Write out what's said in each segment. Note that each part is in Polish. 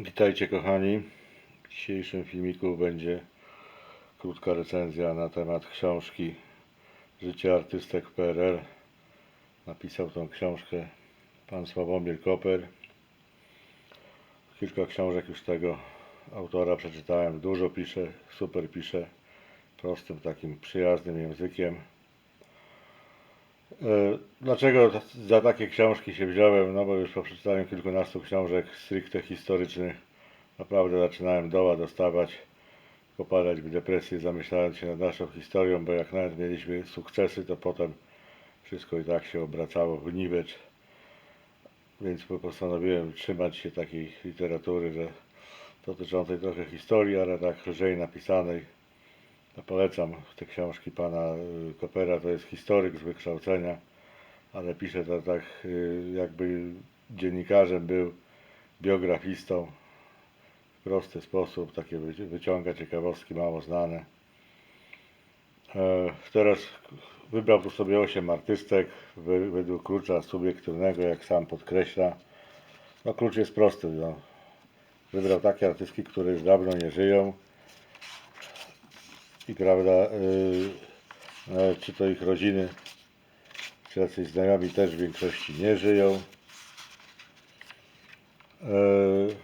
Witajcie kochani. W dzisiejszym filmiku będzie krótka recenzja na temat książki Życie artystek PRL. Napisał tą książkę pan Sławomir Koper. Kilka książek już tego autora przeczytałem. Dużo pisze, super pisze. Prostym, takim przyjaznym językiem. E, Dlaczego za takie książki się wziąłem? No bo już po przeczytaniu kilkunastu książek stricte historycznych naprawdę zaczynałem doła dostawać, popadać w depresję, zamyślając się nad naszą historią, bo jak nawet mieliśmy sukcesy, to potem wszystko i tak się obracało w niwecz. Więc postanowiłem trzymać się takiej literatury, że dotyczącej trochę historii, ale tak lżej napisanej. Ja polecam te książki pana y, Kopera, to jest historyk z wykształcenia, ale pisze to tak y, jakby dziennikarzem był, biografistą. W prosty sposób, takie wyci- wyciąga ciekawostki mało znane. E, Teraz wybrał tu sobie 8 artystek według klucza subiektywnego, jak sam podkreśla. No klucz jest prosty. No. Wybrał takie artystki, które już dawno nie żyją i prawda, yy, czy to ich rodziny, czy jacyś znajomi też w większości nie żyją. Yy,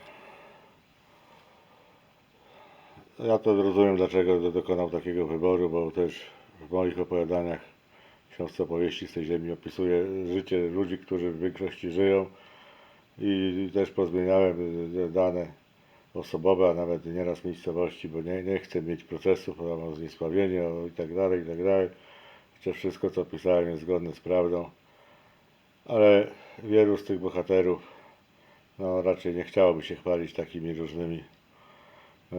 ja to rozumiem, dlaczego do- dokonał takiego wyboru, bo też w moich opowiadaniach, książce opowieści z tej ziemi opisuję życie ludzi, którzy w większości żyją i też pozmieniałem dane osobowe, a nawet nieraz miejscowości, bo nie, nie chcę mieć procesów o, zniesławienie o, i tak dalej, i tak dalej. Chociaż wszystko, co pisałem, jest zgodne z prawdą. Ale wielu z tych bohaterów no, raczej nie chciałoby się chwalić takimi różnymi y,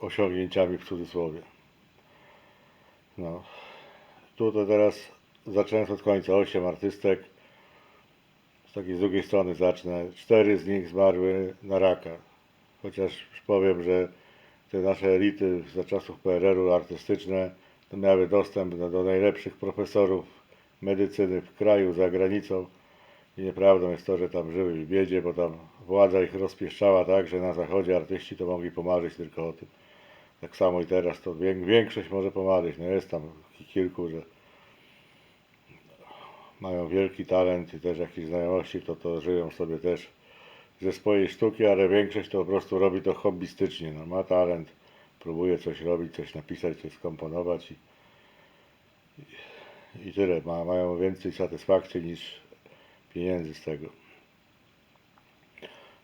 osiągnięciami w cudzysłowie. No. Tu to teraz zaczynając od końca, osiem artystek. Z takiej z drugiej strony zacznę. Cztery z nich zmarły na raka. Chociaż powiem, że te nasze elity za czasów PRL-u artystyczne to miały dostęp do, do najlepszych profesorów medycyny w kraju, za granicą. I nieprawdą jest to, że tam żyły w biedzie, bo tam władza ich rozpieszczała tak, że na zachodzie artyści to mogli pomarzyć tylko o tym. Tak samo i teraz to większość może pomarzyć. No jest tam ki- kilku, że mają wielki talent i też jakieś znajomości, to to żyją sobie też ze swojej sztuki, ale większość to po prostu robi to hobbystycznie. No, ma talent, próbuje coś robić, coś napisać, coś skomponować i, i, tyle. Ma, mają więcej satysfakcji niż pieniędzy z tego.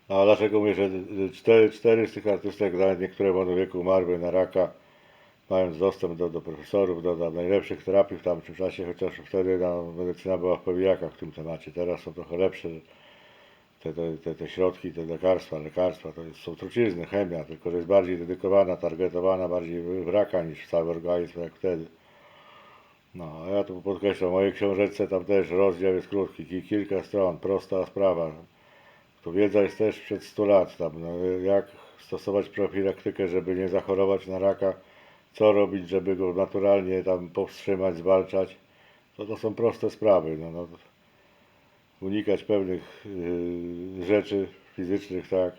No, a dlaczego mówię, że cztery, cztery z tych artystek, nawet niektóre w młodym wieku umarły na raka, mając dostęp do, do profesorów, do, do najlepszych terapii w tamtym czasie, chociaż wtedy no, medycyna była w powijakach w tym temacie. Teraz są trochę lepsze te, te, te, środki, te lekarstwa, lekarstwa, to jest, są trucizny, chemia, tylko że jest bardziej dedykowana, targetowana bardziej w raka niż w cały organizm jak wtedy. No, a ja tu podkreślam, w mojej książeczce tam też rozdział jest krótki, ki- kilka stron, prosta sprawa. Tu wiedza jest też przed 100 lat, tam, no, jak stosować profilaktykę, żeby nie zachorować na raka, co robić, żeby go naturalnie tam powstrzymać, zwalczać. To, to są proste sprawy. No, no, unikać pewnych y, rzeczy fizycznych, tak,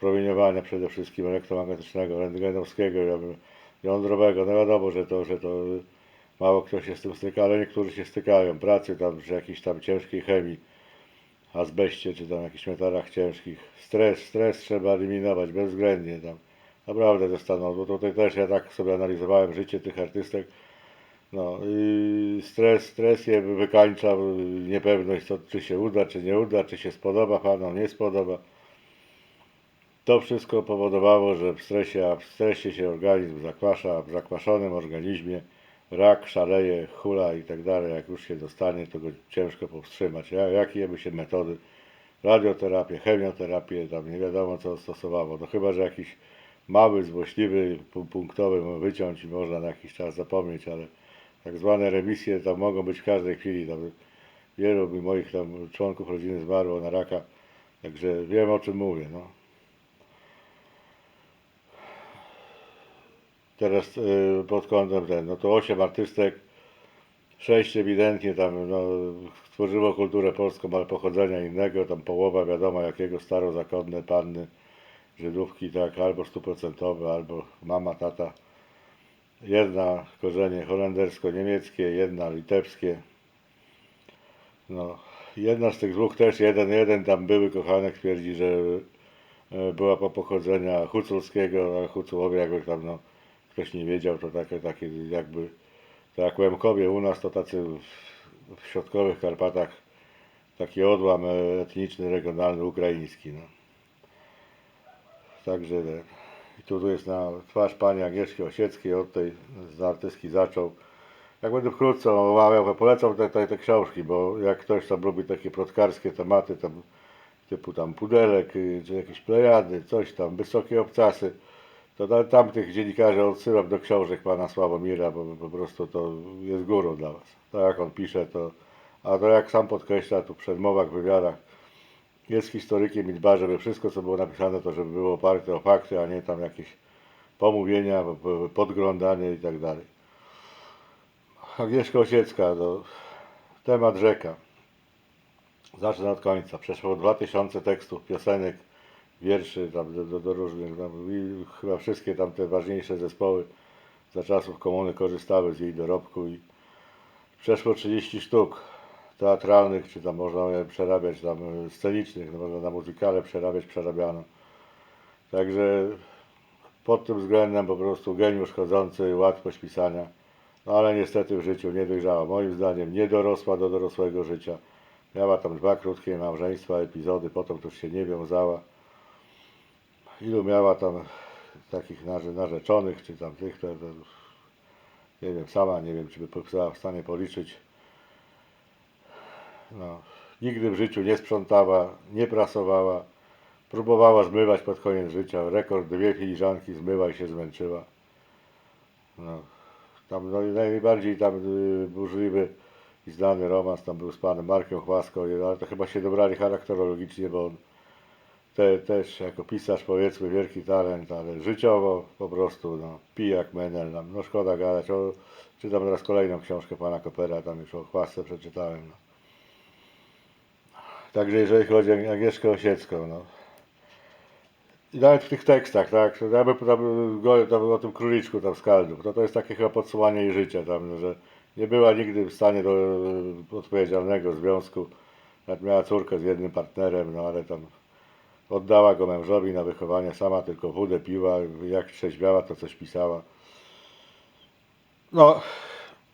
promieniowania przede wszystkim elektromagnetycznego, rentgenowskiego, jądrowego. No wiadomo, że to, że to mało kto się z tym styka, ale niektórzy się stykają. Pracy tam przy jakiejś tam ciężkiej chemii, azbeście czy tam jakichś metalach ciężkich. Stres, stres trzeba eliminować bezwzględnie tam. Naprawdę zostaną, bo tutaj też ja tak sobie analizowałem życie tych artystek. No i stres, stres je wykańcza, niepewność, co, czy się uda, czy nie uda, czy się spodoba panom, nie spodoba. To wszystko powodowało, że w stresie, a w stresie się organizm zakwasza, a w zakwaszonym organizmie rak szaleje, hula i tak dalej. Jak już się dostanie, to go ciężko powstrzymać. Ja- Jakie by się metody? Radioterapię, chemioterapię, tam nie wiadomo co stosowało. No chyba, że jakiś mały, złośliwy, pu- punktowy wyciąć i można na jakiś czas zapomnieć, ale tak zwane remisje tam mogą być w każdej chwili. Tam wielu moich tam członków rodziny zmarło na raka, także wiem o czym mówię. No. Teraz y, pod kątem ten, no to 8 artystek Sześć ewidentnie tam no, tworzyło kulturę polską, ale pochodzenia innego, tam połowa wiadomo jakiego, starozakonne panny, Żydówki, tak, albo stuprocentowe, albo mama, tata. Jedna korzenie holendersko-niemieckie, jedna litewskie. No, jedna z tych dwóch też, jeden, jeden tam były kochanek twierdzi, że e, była po pochodzenia huculskiego, a hucułowie jakby tam, no, ktoś nie wiedział, to takie, takie jakby, tak jak Łemkowie u nas, to tacy w, w środkowych Karpatach taki odłam e, etniczny, regionalny, ukraiński, no. Także e, i tu, tu jest na twarz pani Agnieszki Osieckiej, od tej z artystki zaczął. Jak będę wkrótce omawiał, to polecam te, te, te książki, bo jak ktoś tam lubi takie plotkarskie tematy, tam, typu tam pudelek, y, czy jakieś plejady, coś tam, wysokie obcasy, to dla tamtych dziennikarzy odsyłam do książek pana Sławomira, bo po prostu to jest górą dla was. Tak jak on pisze, to, a to jak sam podkreśla tu w przedmowach, wywiadach, jest historykiem i dba, żeby wszystko, co było napisane, to żeby było oparte o fakty, a nie tam jakieś pomówienia, podglądanie i tak dalej. Agnieszka Osiecka, to temat rzeka. Zacznę od końca. Przeszło 2000 tekstów, piosenek, wierszy tam do, do, do różnych, tam, i chyba wszystkie tam te ważniejsze zespoły za czasów komuny korzystały z jej dorobku i przeszło 30 sztuk teatralnych, czy tam można je przerabiać, tam e, scenicznych, no można na muzykale przerabiać, przerabiano. Także pod tym względem po prostu geniusz chodzący, łatwość pisania. No ale niestety w życiu nie dojrzała. Moim zdaniem nie dorosła do dorosłego życia. Miała tam dwa krótkie małżeństwa, epizody, potem to już się nie wiązała. Ilu miała tam takich narze- narzeczonych, czy tam tych, to, to nie wiem, sama nie wiem, czy by była w stanie policzyć. No, nigdy w życiu nie sprzątała, nie prasowała. Próbowała zmywać pod koniec życia. Rekord dwie filiżanki zmyła i się zmęczyła. No, tam no, najbardziej tam y, burzliwy i znany romans tam był z panem Markiem Chłaską, i- ale to chyba się dobrali charakterologicznie, bo on te, też jako pisarz powiedzmy wielki talent, ale życiowo po prostu no, pijak menel, nam, no szkoda gadać. O, czytam teraz kolejną książkę pana Kopera, tam już o Chłasce przeczytałem. No. Także jeżeli chodzi o Agnieszkę Osiecką, no. I nawet w tych tekstach, tak, ja bym tam, tam o tym króliczku tam z Kaldów, to to jest takie chyba podsumowanie jej życia tam, że nie była nigdy w stanie do e, odpowiedzialnego związku, nawet miała córkę z jednym partnerem, no ale tam oddała go mężowi na wychowanie, sama tylko wódę piła, jak trzeźwiała to coś pisała. No,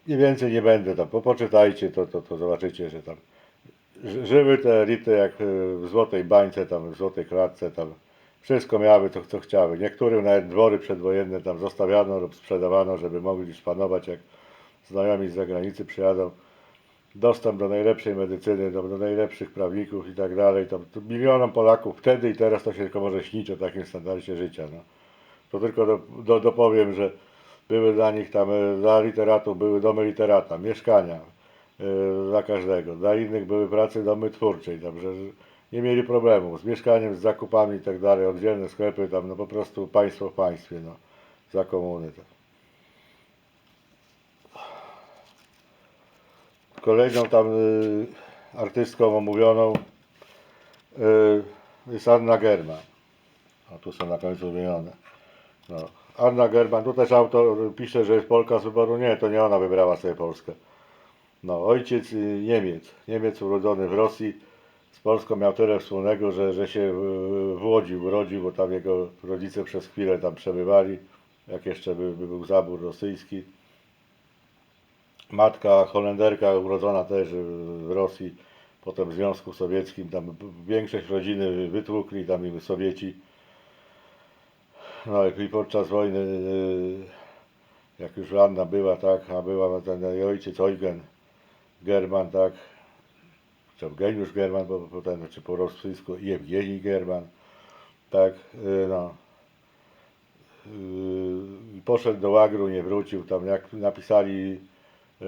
nie więcej nie będę tam, po, poczytajcie to, to, to zobaczycie, że tam żyły te elity jak e, w złotej bańce, tam w złotej klatce, tam wszystko miały to, co chciały. Niektórym nawet dwory przedwojenne tam zostawiano lub sprzedawano, żeby mogli szpanować, jak znajomi z zagranicy przyjadą. Dostęp do najlepszej medycyny, do, do najlepszych prawników i tak dalej. Tam, milionom Polaków wtedy i teraz to się tylko może śnić o takim standardzie życia. No. To tylko do, do, dopowiem, że były dla nich tam, e, dla literatów były domy literata, mieszkania dla każdego. Dla innych były prace domy twórczej, także nie mieli problemu z mieszkaniem, z zakupami i tak oddzielne sklepy, tam no po prostu państwo w państwie, no, za komuny. Tak. Kolejną tam y, artystką omówioną y, jest Anna German. O, tu są na końcu wymienione. No. Anna German, tu też autor pisze, że jest Polka z wyboru. Nie, to nie ona wybrała sobie Polskę. No, ojciec y, Niemiec, Niemiec urodzony w Rosji, z Polską miał tyle wspólnego, że, że się w, w Łodzi urodził, bo tam jego rodzice przez chwilę tam przebywali, jak jeszcze by, by był zabór rosyjski. Matka Holenderka, urodzona też w Rosji, potem w Związku Sowieckim, tam większość rodziny wytłukli, tam im Sowieci. No i podczas wojny, y, jak już Anna była, tak, a była ten ojciec Eugen German, tak, czy Eugeniusz German, bo potem, czy po rosyjsku Jewgeni German, tak, y, no. Y, Poszedł do łagru, nie wrócił, tam jak napisali, y,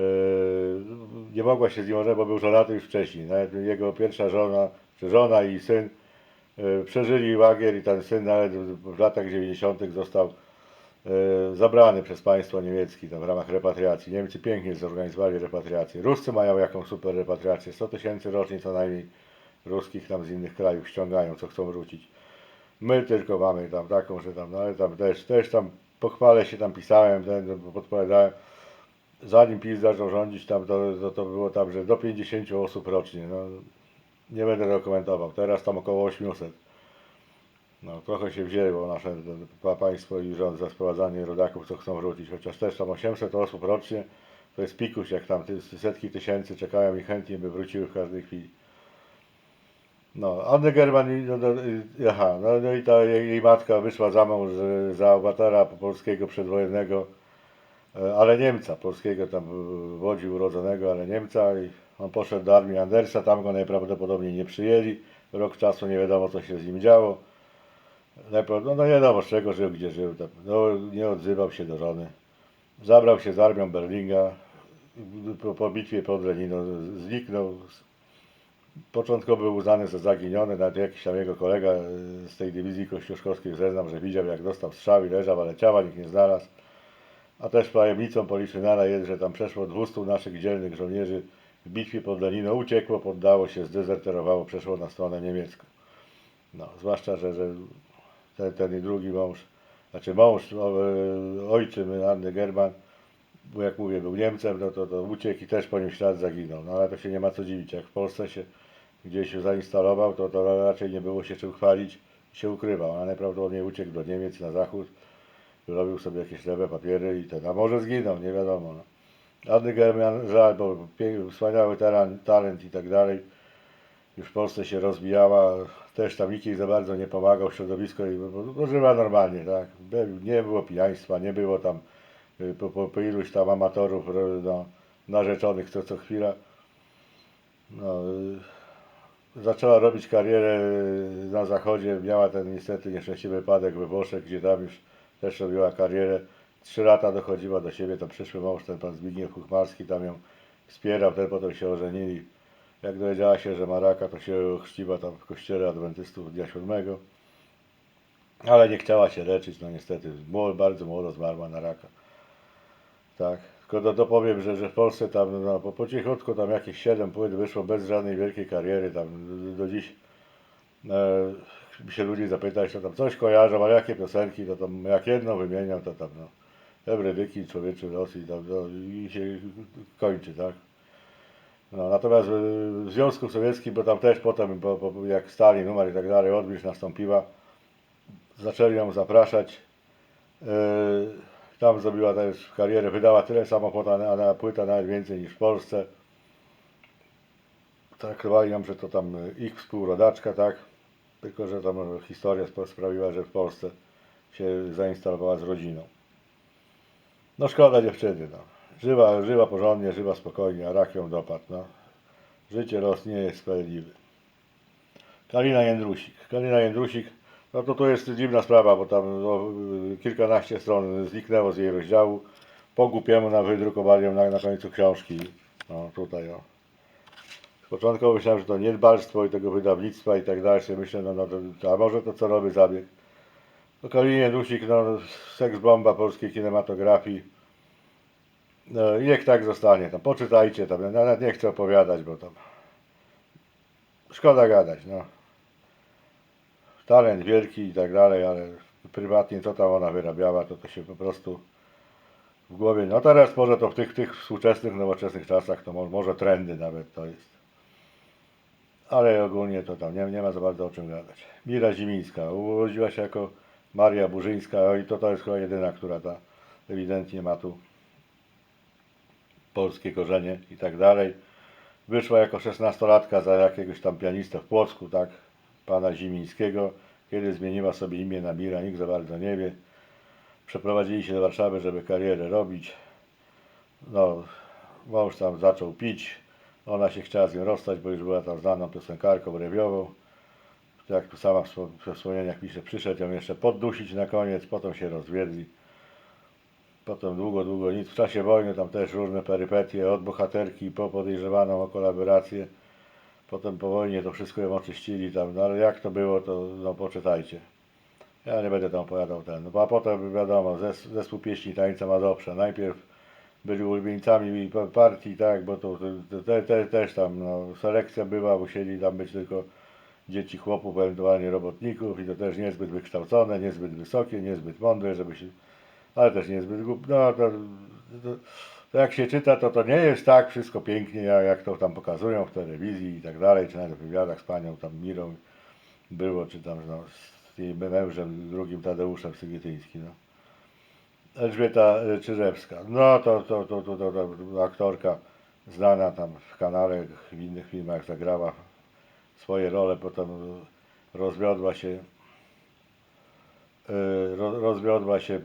nie mogła się z nim ożenić, bo był żonaty już wcześniej, nawet jego pierwsza żona, czy żona i syn przeżyli łagier i ten syn nawet w latach 90. został zabrany przez państwo niemieckie tam w ramach repatriacji. Niemcy pięknie zorganizowali repatriację. Ruscy mają jakąś super repatriację. 100 tysięcy rocznie co najmniej ruskich tam z innych krajów ściągają, co chcą wrócić. My tylko mamy tam taką, że tam, no ale tam też, też tam pochwalę się tam pisałem, ten, podpowiadałem. Zanim PiS zaczął rządzić tam, to, to, to było tam, że do 50 osób rocznie. No, nie będę tego komentował. Teraz tam około 800. No, trochę się wzięło nasze pa- państwo i rząd za sprowadzanie rodaków, co chcą wrócić. Chociaż też tam 800 osób rocznie to jest pikuś, jak tam setki tysięcy czekają i chętnie by wróciły w każdej chwili. No, Anny German, no, no, aha, no, no i ta jej, jej matka wyszła za mąż e, za awatara polskiego przedwojennego, e, ale Niemca, polskiego tam w Łodzi urodzonego, ale Niemca i on poszedł do armii Andersa, tam go najprawdopodobniej nie przyjęli, rok czasu nie wiadomo co się z nim działo, No, no nie wiadomo z czego żył, gdzie żył, no, nie odzywał się do żony, zabrał się z armią Berlinga, po, po bitwie pod Leniną zniknął, Początkowo był uznany za zaginiony, nawet jakiś tam jego kolega e, z tej dywizji kościuszkowskiej zeznam, że widział jak dostał strzał i leżał, ale ciała nikt nie znalazł. A też tajemnicą Poliszynela jest, że tam przeszło 200 naszych dzielnych żołnierzy. W bitwie pod Leniną uciekło, poddało się, zdezerterowało, przeszło na stronę niemiecką. No, zwłaszcza, że, że ten, ten i drugi mąż, znaczy mąż, e, ojczym Anny German, bo jak mówię, był Niemcem, no to, to uciekł i też po nim ślad zaginął. No ale to się nie ma co dziwić, jak w Polsce się gdzieś zainstalował, to, to raczej nie było się czym chwalić, się ukrywał, a najprawdopodobniej uciekł do Niemiec na zachód, robił sobie jakieś lewe papiery i ten, a może zginął, nie wiadomo. No. Anny German, żal, bo wspaniały talent, talent i tak dalej, już w Polsce się rozwijała, też tam nikt za bardzo nie pomagał, środowisko bo- bo żyła normalnie, tak, nie było pijaństwa, nie było tam y, po, po, po iluś tam amatorów no, narzeczonych co co chwila. No, y, zaczęła robić karierę na zachodzie, miała ten niestety nieszczęśliwy wypadek we Włoszech, gdzie tam już też robiła karierę. Trzy lata dochodziła do siebie, to przyszły mąż, ten pan Zbigniew Kuchmarski tam ją wspierał, ten potem się ożenili. Jak dowiedziała się, że ma raka, to się chrzciła tam w kościele adwentystów dnia siódmego. Ale nie chciała się leczyć, no niestety, bardzo młodo zmarła na raka. Tak, tylko do, dopowiem, że, że w Polsce tam no, po, po cichutku tam jakieś 7 płyt wyszło bez żadnej wielkiej kariery, tam do, dziś e, się ludzi zapytać, to tam coś kojarzą, ale jakie piosenki, to tam jak jedną wymienią, to tam no, Ebrydyki, Człowieczy los i, tam, no, i się kończy, tak. No, natomiast w w Związku Sowieckim, bo tam też potem, po, po, jak Stalin numer i tak dalej, odbliż nastąpiła, zaczęli ją zapraszać. Yy, tam zrobiła też karierę, wydała tyle samo płyta, a na płyta nawet więcej niż w Polsce. Traktowali ją, że to tam ich współrodaczka, tak? Tylko, że tam historia sprawiła, że w Polsce się zainstalowała z rodziną. No szkoda dziewczyny, no. Żyła, żyła porządnie, żyła spokojnie, a rak ją dopadł, no. Życie los nie jest sprawiedliwy. Kalina Jędrusik. Kalina Jędrusik, no to to jest dziwna sprawa, bo tam no, kilkanaście stron zniknęło z jej rozdziału. Po głupiemu nam wydrukowali ją na, na końcu książki. No tutaj o. Początkowo myślałem, że to niedbalstwo i tego wydawnictwa i tak dalej. Myślę, no, no to, a może to celowy zabieg. No Kalinie no seks bomba polskiej kinematografii. No niech tak zostanie, tam poczytajcie, tam nawet nie chcę opowiadać, bo tam szkoda gadać, no. Talent wielki i tak dalej, ale prywatnie co tam ona wyrabiała, to to się po prostu w głowie, no teraz może to w tych, tych współczesnych, nowoczesnych czasach, to mo- może trendy nawet to jest. Ale ogólnie to tam nie, nie ma za bardzo o czym gadać. Mira Zimińska, urodziła się jako Maria Burzyńska o, i to, to jest chyba jedyna, która ta ewidentnie ma tu polskie korzenie i tak dalej. Wyszła jako szesnastolatka za jakiegoś tam pianistę w Płocku, tak, pana Zimińskiego. Kiedy zmieniła sobie imię na Mira, nikt za bardzo nie wie. Przeprowadzili się do Warszawy, żeby karierę robić. No, mąż tam zaczął pić. Ona się chciała z nim rozstać, bo już była tam znaną piosenkarką rewiową. Jak sama w wspomnieniach pisze, przyszedł ją jeszcze poddusić na koniec, potem się rozwiedli. Potem długo, długo nic. W czasie wojny tam też różne perypetie, od bohaterki po podejrzewaną o kolaborację. Potem po wojnie to wszystko ją oczyścili tam, no ale jak to było, to no poczytajcie. Ja nie będę tam opowiadał ten. No, a potem wiadomo, zes, zespół pieśni tańca Mazowsza. Najpierw byli ulubieńcami pa- partii, tak, bo to, to te, te, też tam no, selekcja była, musieli tam być tylko dzieci chłopów, ewentualnie robotników i to też niezbyt wykształcone, niezbyt wysokie, niezbyt mądre, żeby się, ale też niezbyt głupie. No to, to, to jak się czyta, to to nie jest tak wszystko pięknie, jak, jak to tam pokazują w telewizji i tak dalej, czy nawet w wywiadach z panią tam Mirą było, czy tam no, z jej mężem drugim Tadeuszem Sygietyńskim. No. Elżbieta Czyżewska. No to, to, to, to, to, to aktorka znana tam w kanale, w innych filmach zagrała swoje role, potem rozwiodła się rozwiodła się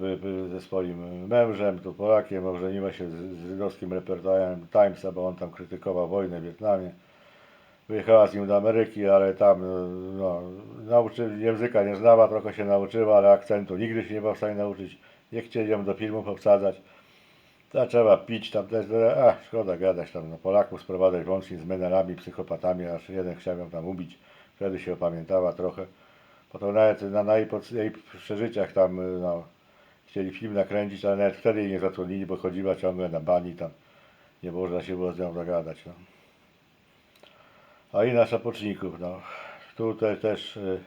ze swoim mężem, tu Polakiem, ożeniła się z, żydowskim reporterem Timesa, bo on tam krytykował wojnę w Wietnamie. Wyjechała z nim do Ameryki, ale tam e, no, nauczy, języka nie znała, trochę się nauczyła, ale akcentu nigdy się nie była w stanie nauczyć. Nie chcieli ją do filmów obsadzać. Zaczęła pić tam też, a szkoda gadać tam, no Polaków sprowadzać łącznie z menelami, psychopatami, aż jeden chciał ją tam ubić. Wtedy się opamiętała trochę. Potem nawet na, na jej, pod- jej przeżyciach tam, y, no, chcieli film nakręcić, ale nawet wtedy jej nie zatrudnili, bo chodziła ciągle na bani tam. Nie można się było z nią zagadać, no. A i nasza poczników, no. Tutaj też y,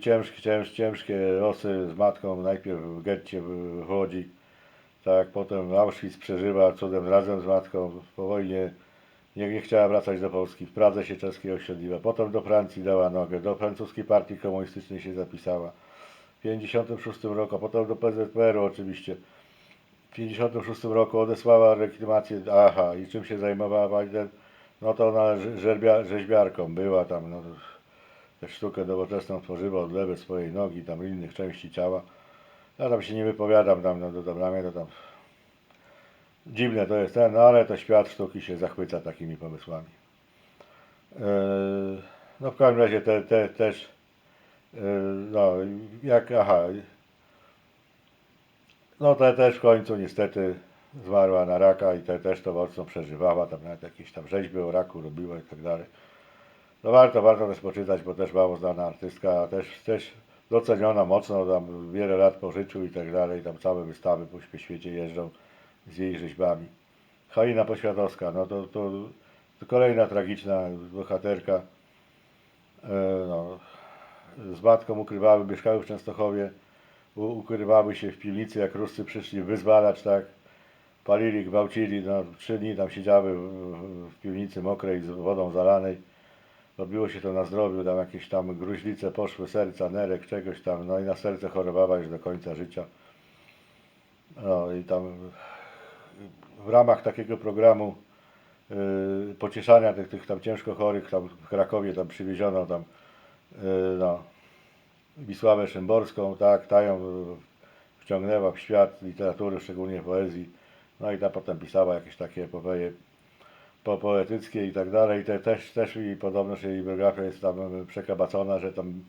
ciężkie, cięż, ciężkie losy z matką, najpierw w getcie w, tak, potem Auschwitz przeżywa cudem razem z matką, po wojnie nie, nie chciała wracać do Polski, w Pradze się czeskiej osiedliła, potem do Francji dała nogę, do francuskiej partii komunistycznej się zapisała, w 56 roku, a potem do PZPR-u oczywiście, w 56 roku odesłała legitymację, aha, i czym się zajmowała Biden? No to ona rze- żerbia, rzeźbiarką była tam, no, tę sztukę nowoczesną tworzyła od lewej swojej nogi, tam innych części ciała. Ja tam się nie wypowiadam tam, no, mnie to tam dziwne to jest ten, no ale to świat sztuki się zachwyca takimi pomysłami. Eee, no w każdym razie te, te, też, eee, no jak, aha, no te też w końcu niestety zmarła na raka i te też to mocno przeżywała, tam nawet jakieś tam rzeźby o raku robiła i tak dalej. No warto, warto też poczytać, bo też mało znana artystka, też, też doceniona mocno, tam wiele lat po życiu i tak dalej, tam całe wystawy po świe- świecie jeżdżą z jej rzeźbami. Halina Poświatowska, no to, to, to kolejna tragiczna bohaterka. E, no, z matką ukrywały, mieszkały w Częstochowie, u, ukrywały się w piwnicy, jak Ruscy przyszli wyzwalać, tak, palili, gwałcili, no, trzy dni tam siedziały w, w, piwnicy mokrej, z wodą zalanej. Robiło się to na zdrowiu, tam jakieś tam gruźlice poszły, serca, nerek, czegoś tam, no i na serce chorowała już do końca życia. No i tam w ramach takiego programu yy, pocieszania tych, tych tam ciężko chorych, tam w Krakowie tam przywieziono tam yy, no, Wisławę Szymborską, tak, ta ją yy, wciągnęła w świat literatury, szczególnie poezji, no i ta potem pisała jakieś takie epopeje po poetyckie i tak dalej. Te, też, też i podobno, jej biografia jest tam e, przekabacona, że tam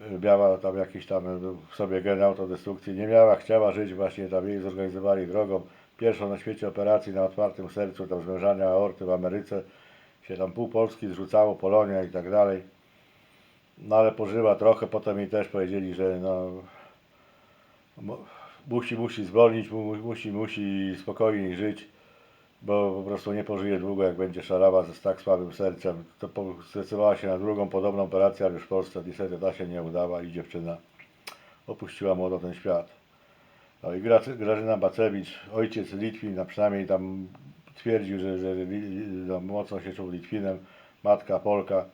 e, miała tam jakiś tam e, w sobie gen autodestrukcji. Nie miała, chciała żyć właśnie, tam jej zorganizowali drogą. Pierwszą na świecie operacji na otwartym sercu, tam zwężania aorty w Ameryce. Się tam pół Polski zrzucało, Polonia i tak dalej. No ale pożyła trochę, potem jej też powiedzieli, że no mu- musi, musi zwolnić, mu- musi, musi spokojniej żyć bo po prostu nie pożyje długo, jak będzie szalała z tak słabym sercem. To zdecydowała się na drugą podobną operację, ale już w Polsce niestety ta się nie udała i dziewczyna opuściła młodo ten świat. No i Gra- Grażyna Bacewicz, ojciec Litwin, a przynajmniej tam twierdził, że, że no, mocno się czuł Litwinem, matka Polka,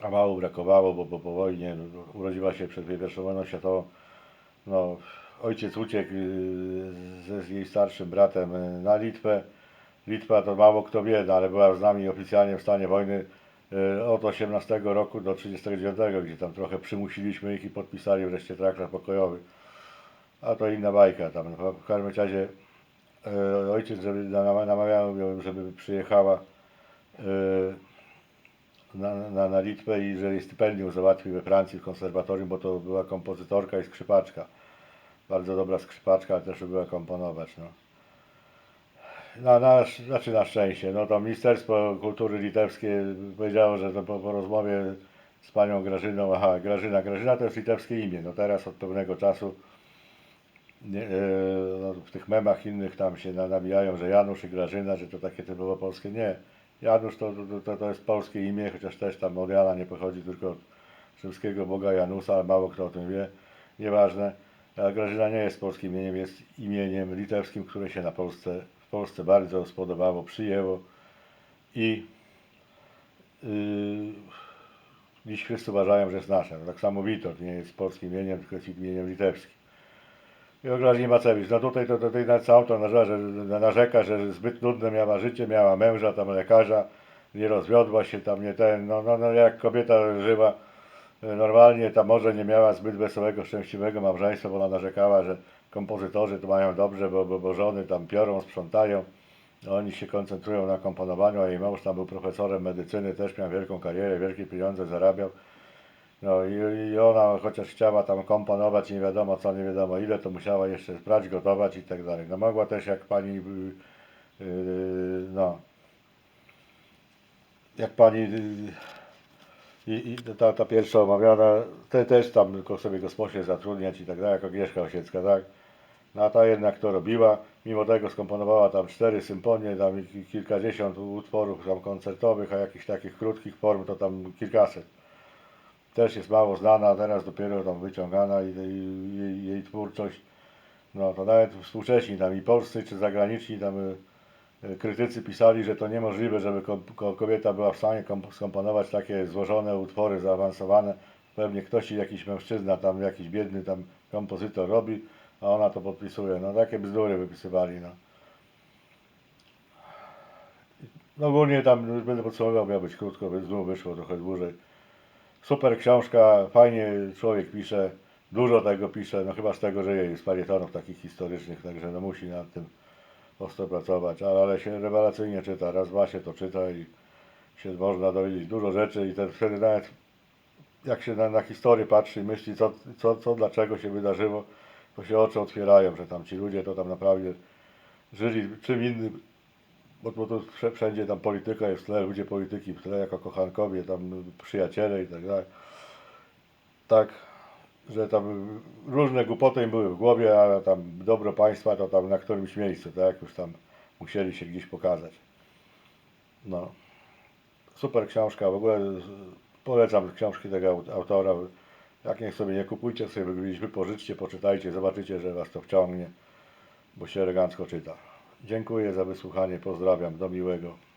a mało brakowało, bo, bo po wojnie no, urodziła się przed I wojną światową. No, ojciec uciekł y, ze z jej starszym bratem y, na Litwę. Litwa to mało kto wie, no, ale była z nami oficjalnie w stanie wojny y, od 18 roku do 39, gdzie tam trochę przymusiliśmy ich i podpisali wreszcie traktat pokojowy. A to inna bajka tam. W każdym razie y, ojciec, żeby nama- namawiał ją, żeby przyjechała y, na, na, na Litwę i że jej stypendium załatwi we Francji w konserwatorium, bo to była kompozytorka i skrzypaczka. Bardzo dobra skrzypaczka, ale też lubiła komponować. No. Na, na, znaczy na szczęście. No to Ministerstwo Kultury Litewskie powiedziało, że po, po rozmowie z panią Grażyną, aha, Grażyna, Grażyna to jest litewskie imię, no teraz od pewnego czasu e, no, w tych memach innych tam się na- nabijają, że Janusz i Grażyna, że to takie typowo polskie, nie. Janusz to, to, to, to jest polskie imię, chociaż też tam od Jana nie pochodzi, tylko od rzymskiego boga Janusa, ale mało kto o tym wie, nieważne. A Grażyna nie jest polskim imieniem, jest imieniem litewskim, które się na Polsce, w Polsce bardzo spodobało, przyjęło i yy, dziś wszyscy uważają, że jest nasze. No, tak samo Witold nie jest polskim imieniem, tylko jest imieniem litewskim. I o Grażynie Macewicz, no tutaj to tutaj na całą to narzeka, że, narzeka, że zbyt nudne miała życie, miała męża, tam lekarza, nie rozwiodła się, tam nie ten, no, no, no jak kobieta żyła e, normalnie, tam może nie miała zbyt wesołego, szczęśliwego małżeństwa, bo ona narzekała, że kompozytorzy to mają dobrze, bo, bo, bo żony tam piorą, sprzątają, oni się koncentrują na komponowaniu, a jej mąż tam był profesorem medycyny, też miał wielką karierę, wielkie pieniądze zarabiał. No i, i ona chociaż chciała tam komponować nie wiadomo co, nie wiadomo ile, to musiała jeszcze brać, gotować i tak dalej. No mogła też jak pani, yy, no, jak pani yy, i, ta, ta pierwsza omawiana, te też tam tylko sobie gosposie zatrudniać i tak dalej, jak Agnieszka Osiecka, tak? No a ta jednak to robiła, mimo tego skomponowała tam cztery symfonie, tam kilkadziesiąt utworów tam koncertowych, a jakichś takich krótkich form to tam kilkaset. Też jest mało znana, teraz dopiero tam wyciągana i, jej, jej twórczość, no to nawet współcześni tam i polscy czy zagraniczni tam y, y, krytycy pisali, że to niemożliwe, żeby ko- ko- kobieta była w stanie komp- skomponować takie złożone utwory, zaawansowane. Pewnie ktoś, jakiś mężczyzna tam, jakiś biedny tam kompozytor robi, a ona to podpisuje. No takie bzdury wypisywali, no. No ogólnie tam, już będę podsumowywał, miał być krótko, więc znów wyszło trochę dłużej. Super książka, fajnie człowiek pisze, dużo tego pisze, no chyba z tego, że jest parietonów takich historycznych, także no musi nad tym ostro pracować, ale, ale się rewelacyjnie czyta, raz, dwa się to czyta i się można dowiedzieć dużo rzeczy i ten, wtedy nawet jak się na, na historię patrzy i myśli, co, co, co, dlaczego się wydarzyło, to się oczy otwierają, że tam ci ludzie to tam naprawdę żyli czym innym, bo, bo to wszędzie tam polityka jest w tle, ludzie polityki w tle, jako kochankowie, tam przyjaciele i tak dalej. Tak, że tam różne głupoty im były w głowie, a tam dobro państwa to tam na którymś miejscu, tak, już tam musieli się gdzieś pokazać. No. Super książka, w ogóle polecam książki tego aut- autora. Jak niech sobie nie kupujcie, sobie gdzieś wypożyczcie, poczytajcie, zobaczycie, że Was to wciągnie, bo się elegancko czyta. Dziękuję za wysłuchanie, pozdrawiam, do miłego.